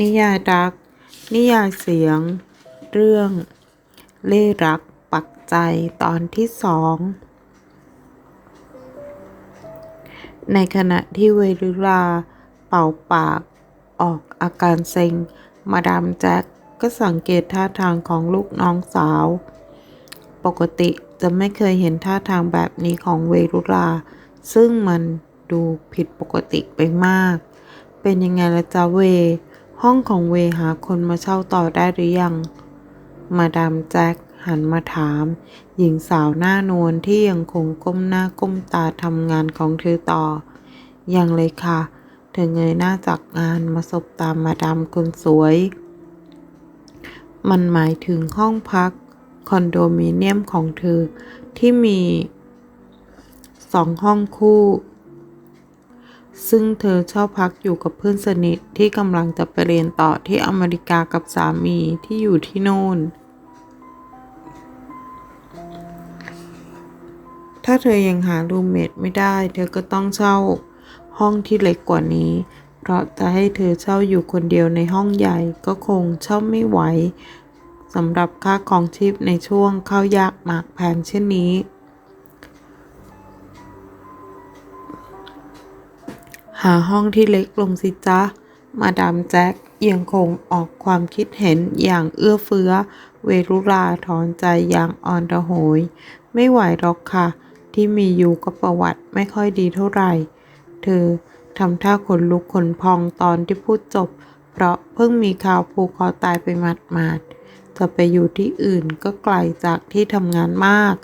นิยายรัก นิยายเสียง เรื่อง เล่รัก ปักใจตอนที่สอง ในขณะที่เวลุลาเป่าปาก ออกอาการเซ็ง มาดามแจ็คก็สังเกตท่าทางของลูกน้องสาว ปกติจะไม่เคยเห็นท่าทางแบบนี้ของเวรุลา ซึ่งมันดูผิดปกติไปมาก เป็นยังไงละจ๊ะเว ห้องของเวหาคนมาเช่าต่อได้หรือยัง มาดามแจ็คหันมาถาม หญิงสาวหน้านวลที่ยังคงก้มหน้าก้มตาทำงานของเธอต่อ ยังเลยค่ะ เธอเงยหน้าจากงานมาสบตามมาดามคนสวย มันหมายถึงห้องพัก คอนโดมิเนียมของเธอที่มีสองห้องคู่ ซึ่งเธอชอบพักอยู่กับเพื่อนสนิทที่กำลังจะไปเรียนต่อที่อเมริกากับสามีที่อยู่ที่โน่น ถ้าเธอยังหารูมเมทไม่ได้ เธอก็ต้องเช่าห้องที่เล็กกว่านี้ เพราะจะให้เธอเช่าอยู่คนเดียวในห้องใหญ่ก็คงเช่าไม่ไหวสำหรับค่าครองชีพในช่วงเข้ายากหมากแพงเช่นนี้ หาห้องที่เล็กลงสิจ๊ะ มาดามแจ็คยังคงออกความคิดเห็นอย่างเอื้อเฟื้อ เวรุราถอนใจอย่างอ่อนระโหย ไม่ไหวหรอกค่ะ ที่มีอยู่ก็ประวัติไม่ค่อยดีเท่าไหร่ เธอทำท่าขนลุกขนพองตอนที่พูดจบ เพราะเพิ่งมีข่าวผูกคอตายไปหมาดๆจะไปอยู่ที่อื่นก็ไกลจากที่ทำงานมาก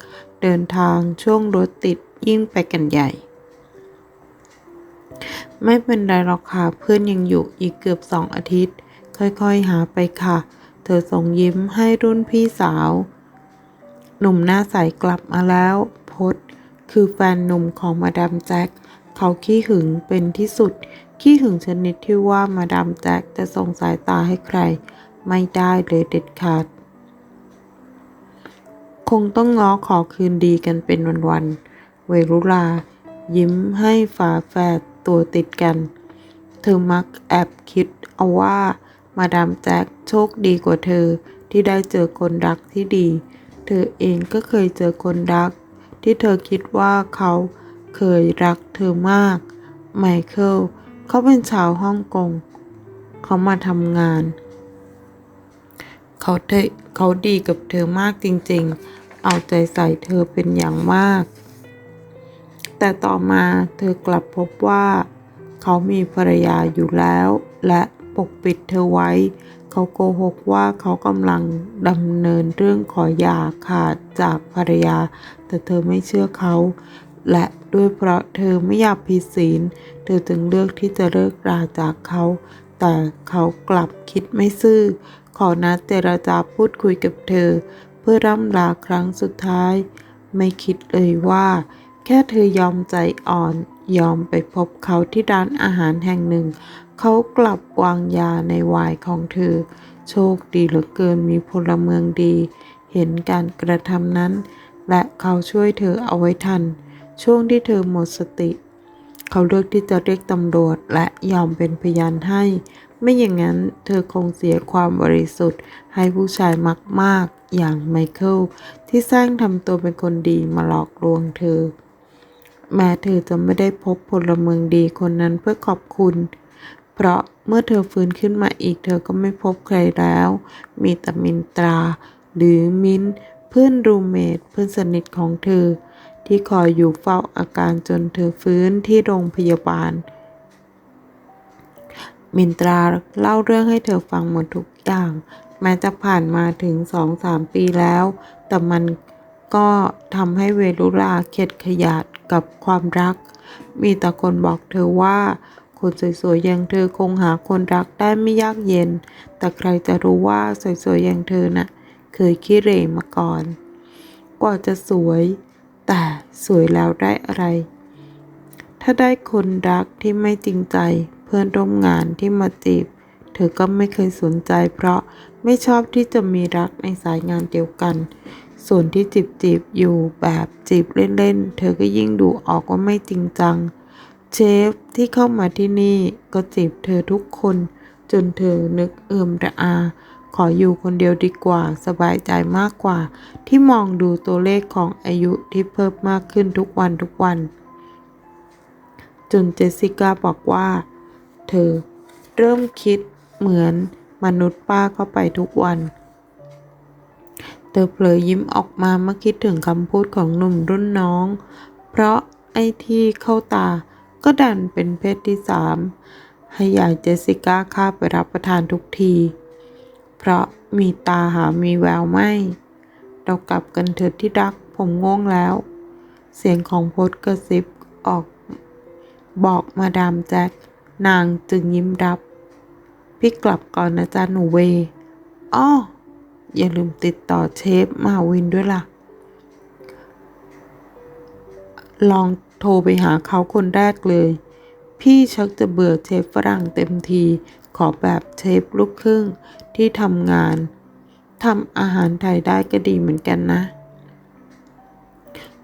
เดินทางช่วงรถติดยิ่งไปกันใหญ่ ไม่เป็นไรหรอกค่ะเพื่อนยังอยู่อีกเกือบสองอาทิตย์ ค่อยๆหาไปค่ะ เธอส่งยิ้มให้รุ่นพี่สาว หนุ่มหน้าใสกลับมาแล้วพศคือแฟนหนุ่มของมาดามแจ็คเขาขี้หึงเป็นที่สุด ขี้หึงชนิดที่ว่ามาดามแจ็คจะส่งสายตาให้ใคร ไม่ได้เลยเด็ดขาด คงต้องง้อขอคืนดีกันเป็นวันๆเวรุลา ยิ้มให้ฝาแฝด ตัวติดกัน เธอมักแอบคิดเอาว่ามาดามแจ็คโชคดีกว่าเธอที่ได้เจอคนรักที่ดี เธอเองก็เคยเจอคนรัก ที่เธอคิดว่าเขาเคยรักเธอมาก ไมเคิลเขาเป็นชาวฮ่องกง เขามาทำงาน เขาเธอเขาดีกับเธอมากจริงๆ เอาใจใส่เธอเป็นอย่างมาก แต่ต่อมาเธอกลับพบว่า เขามีภรรยาอยู่แล้ว และปกปิดเธอไว้ เขาโกหกว่าเขากำลังดำเนินเรื่องขอหย่าขาดจากภรรยา แต่เธอไม่เชื่อเขา และด้วยเพราะเธอไม่อยากผิดศีล เธอจึงเลือกที่จะเลิกราจากเขา แต่เขากลับคิดไม่ซื่อ ขอนัดเจรจาพูดคุยกับเธอ เพื่อร่ำลาครั้งสุดท้าย ไม่คิดเลยว่า แค่เธอยอมใจอ่อน ยอมไปพบเขาที่ร้านอาหารแห่งหนึ่ง เขากลับวางยาในไวน์ของเธอ โชคดีเหลือเกินมีพลเมืองดี เห็นการกระทำนั้น และเขาช่วยเธอเอาไว้ทัน ช่วงที่เธอหมดสติ เขาเลือกที่จะเรียกตำรวจและยอมเป็นพยานให้ ไม่อย่างนั้นเธอคงเสียความบริสุทธิ์ ให้ผู้ชายมากๆอย่างไมเคิลที่สร้างทำตัวเป็นคนดีมาหลอกลวงเธอ แม้เธอจะไม่ได้พบพลเมืองดีคนนั้นเพื่อขอบคุณ เพราะเมื่อเธอฟื้นขึ้นมาอีกเธอก็ไม่พบใครแล้ว มีแต่มินตรา หรือมินเพื่อนรูเมทเพื่อนสนิทของเธอ ที่คอยอยู่เฝ้าอาการจนเธอฟื้นที่โรงพยาบาล มินตราเล่าเรื่องให้เธอฟังหมดทุกอย่าง แม้จะผ่านมาถึงสองสามปีแล้ว แต่มัน ก็ทำให้เวลุราเข็ดขยาดกับความรัก มีแต่คนบอกเธอว่า คนสวยๆอย่างเธอคงหาคนรักได้ไม่ยากเย็น แต่ใครจะรู้ว่าสวยๆอย่างเธอน่ะเคยขี้เหร่มาก่อน กว่าจะสวย แต่สวยแล้วได้อะไร ถ้าได้คนรักที่ไม่จริงใจ เพื่อนร่วมงานที่มาจีบ เธอก็ไม่เคยสนใจ เพราะไม่ชอบที่จะมีรักในสายงานเดียวกัน ส่วนที่จีบจีบอยู่แบบจีบเล่นๆ เธอก็ยิ่งดูออกว่าไม่จริงจัง เชฟที่เข้ามาที่นี่ก็จีบเธอทุกคน จนเธอนึกเอิมระอา ขออยู่คนเดียวดีกว่า สบายใจมากกว่า ที่มองดูตัวเลขของอายุที่เพิ่มมากขึ้นทุกวันทุกวัน จนเจสสิก้าบอกว่า เธอเริ่มคิดเหมือนมนุษย์ป้าเข้าไปทุกวัน เธอเผลอยิ้มออกมาเมื่อคิดถึงคำพูดของหนุ่มรุ่นน้อง เพราะไอ้ที่เข้าตาก็ดันเป็นเพศที่สามให้ยายเจสสิก้าข้าไปรับประทานทุกที เพราะมีตาหามีแววไม่ เรากลับกันเถิดที่รักผมง่วงแล้ว เสียงของพดกระซิบออกบอกมาดามแจ็คนางจึงยิ้มรับ พี่กลับก่อนนะจ๊ะหนูเวอ้อ อย่าลืมติดต่อเชฟมาวินด้วยล่ะ ลองโทรไปหาเขาคนแรกเลย พี่ชักจะเบื่อเชฟฝรั่งเต็มที ขอแบบเชฟลูกครึ่งที่ทำงานทำอาหารไทยได้ก็ดีเหมือนกันนะ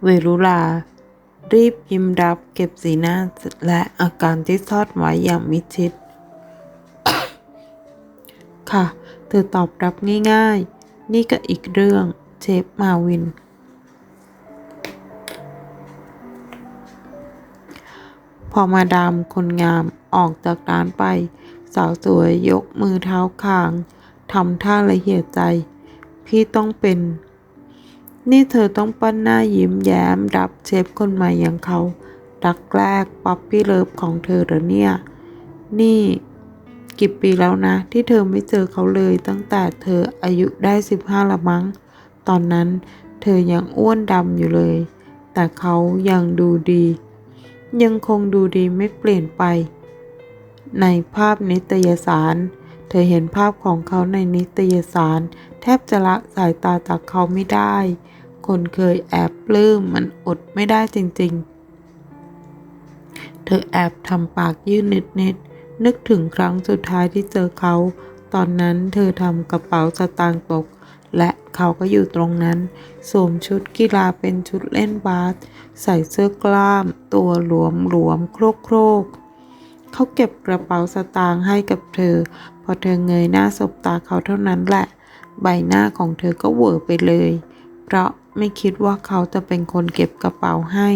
เวรุลา รีบยิ้มรับเก็บสีหน้าและอาการที่ซ่อนไว้อย่างมิชิด ค่ะ เธอตอบรับง่ายๆ นี่ก็อีกเรื่องเชฟมาวิน พอมาดามคนงามออกจากร้านไป สาวสวยยกมือเท้าคางทำท่าละเหียดใจ พี่ต้องเป็น นี่เธอต้องปั้นหน้ายิ้มแย้มรับเชฟคนใหม่อย่างเขารักแรกป๊อปปี้เลิฟของเธอหรอเนี่ย นี่ กี่ปีแล้วนะ ที่เธอไม่เจอเขาเลยตั้งแต่เธออายุได้สิบห้าละมั้ง ตอนนั้นเธอยังอ้วนดำอยู่เลย แต่เขายังดูดี ยังคงดูดีไม่เปลี่ยนไป ในภาพนิตยสาร เธอเห็นภาพของเขาในนิตยสาร แทบจะละสายตาจากเขาไม่ได้ คนเคยแอบปลื้มมันอดไม่ได้จริงๆ เธอแอบทำปากยื่นนิดๆ นึกถึงครั้งสุดท้ายที่เจอเขา ตอนนั้นเธอทำกระเป๋าสตางค์ตก และเขาก็อยู่ตรงนั้น สวมชุดกีฬาเป็นชุดเล่นบาส ใส่เสื้อกล้าม ตัวหลวมหลวมๆโครกโครกๆเขาเก็บกระเป๋าสตางค์ให้กับเธอ พอเธอเงยหน้าสบตาเขาเท่านั้นแหละ ใบหน้าของเธอก็เหวอไปเลย เพราะไม่คิดว่าเขาจะเป็นคนเก็บกระเป๋าให้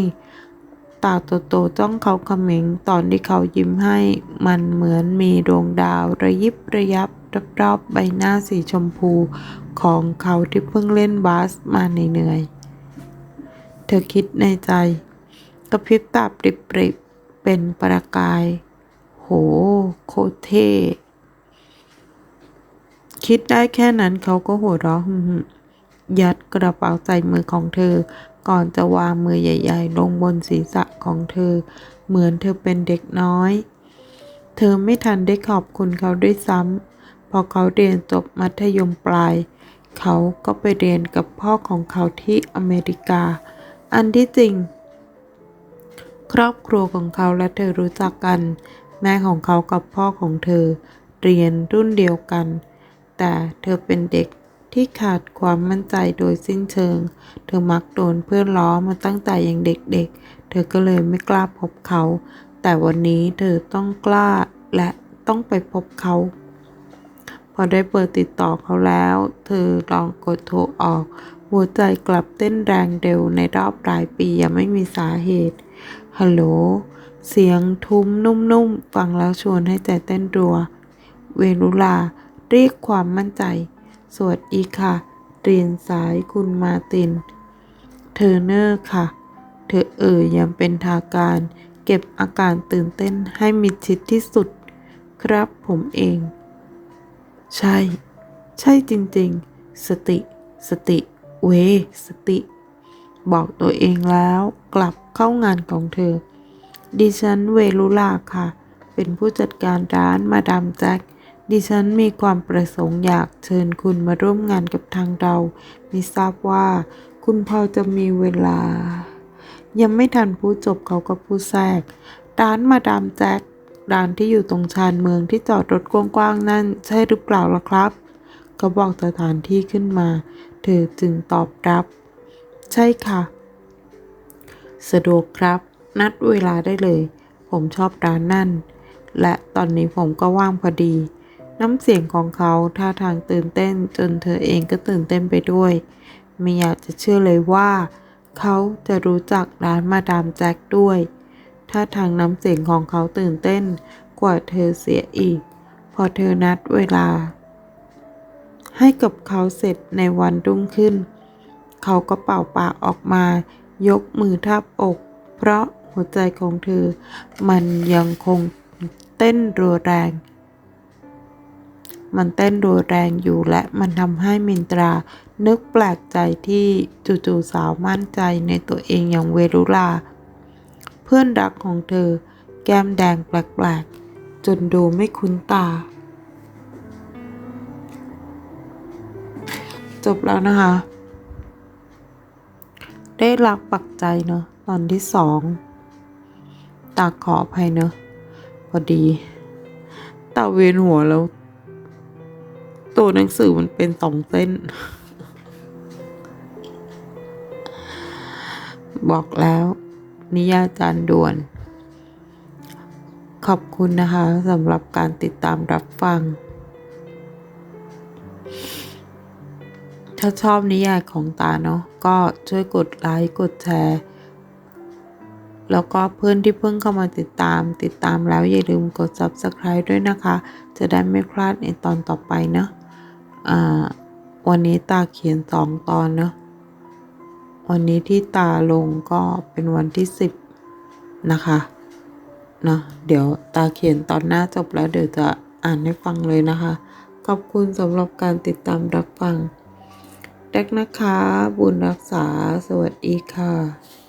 ตาโตๆจ้องเขาเขม็งตอนที่เขายิ้มให้ มันเหมือนมีดวงดาวระยิบระยับรอบๆใบหน้าสีชมพูของเขาที่เพิ่งเล่นบาสมาเหนื่อยๆเธอคิดในใจกระพริบตาปริบๆเป็นประกาย โห โคเท่คิดได้แค่นั้นเขาก็หัวเราะยัดกระเป๋าใส่มือของเธอ ก่อนจะวางมือใหญ่ๆ ลงบนศีรษะของเธอ เหมือนเธอเป็นเด็กน้อย เธอไม่ทันได้ขอบคุณเขาด้วยซ้ำพอเขาเรียนจบมัธยมปลาย เขาก็ไปเรียนกับพ่อของเขาที่อเมริกา อันที่จริง ครอบครัวของเขาและเธอรู้จักกัน แม่ของเขากับพ่อของเธอ เรียนรุ่นเดียวกัน แต่เธอเป็นเด็ก ที่ขาดความมั่นใจโดยสิ้นเชิง เธอมักโดนเพื่อนล้อมาตั้งแต่ยังเด็กๆ เธอก็เลยไม่กล้าพบเขา แต่วันนี้เธอต้องกล้าและต้องไปพบเขา พอได้เบอร์ติดต่อเขาแล้ว เธอลองกดโทรออก หัวใจกลับเต้นแรงเร็วในรอบหลายปียังไม่มีสาเหตุ ฮัลโหล เสียงทุ้มนุ่มๆ ฟังแล้วชวนให้ใจเต้นรัว เวรุลาเรียกความมั่นใจ สวัสดีค่ะ เรียนสายคุณมาติน เทอร์เนอร์ค่ะ เธอเอ่ยยังเป็นทางการ เก็บอาการตื่นเต้นให้มิดชิดที่สุด ครับผมเอง ใช่ ใช่จริงๆ สติ สติ เว สติ บอกตัวเองแล้วกลับเข้างานของเธอ ดิฉันเวลุลาค่ะ เป็นผู้จัดการร้านมาดามแจ็ค ดิฉันมีความประสงค์อยากเชิญคุณมาร่วมงานกับทางเราไม่ทราบว่า คุณพอจะมีเวลา ยังไม่ทันพูดจบเขาก็พูดแทรก ร้านมาดามแจ็คร้านที่อยู่ตรงชานเมืองที่จอดรถกว้างๆนั่นใช่หรือเปล่าล่ะครับเขาบอกสถานที่ขึ้นมา เธอจึงตอบรับ ใช่ค่ะ สะดวกครับ นัดเวลาได้เลย ผมชอบร้านนั่น และตอนนี้ผมก็ว่างพอดี น้ำเสียงของเขาท่าทางตื่นเต้นจนเธอเองก็ตื่นเต้นไปด้วย ไม่อยากจะเชื่อเลยว่า เขาจะรู้จักร้านมาดามแจ็คด้วยท่าทางน้ำเสียงของเขาตื่นเต้นกว่าเธอเสียอีก พอเธอนัดเวลา ให้กับเขาเสร็จในวันรุ่งขึ้น เขาก็เป่าปากออกมา ยกมือทับอก เพราะหัวใจของเธอ มันยังคงเต้นรัวแรง มันเต้นรัวแรงอยู่และมันทำให้มินตรา นึกแปลกใจที่จู่ๆสาวมั่นใจในตัวเองอย่างเวรุลา เพื่อนรักของเธอ แก้มแดงแปลกๆ จนดูไม่คุ้นตา จบแล้วนะคะ ได้รักปักใจเนาะตอนที่สองตาขออภัยเนาะพอดีตาเวียนหัวแล้ว ตัวหนังสือมันเป็นสองเส้น บอกแล้ว นิยาจารย์ด่วน ขอบคุณนะคะสำหรับการติดตามรับฟัง ถ้าชอบนิยายของตาเนาะก็ช่วยกดไลค์กดแชร์แล้วก็เพื่อนที่เพิ่งเข้ามาติดตาม ติดตามแล้วอย่าลืมกด subscribe ด้วยนะคะ จะได้ไม่พลาดในตอนต่อไปเนาะ อ่า วันนี้ตาเขียนสองตอนเนาะวันนี้ที่ตาลงก็เป็นวันที่สิบนะคะเนาะเดี๋ยวตาเขียนตอนหน้าจบแล้วเดี๋ยวจะอ่านให้ฟังเลยนะคะ ขอบคุณสำหรับการติดตามรับฟังแดกนะคะ บุญรักษา สวัสดีค่ะ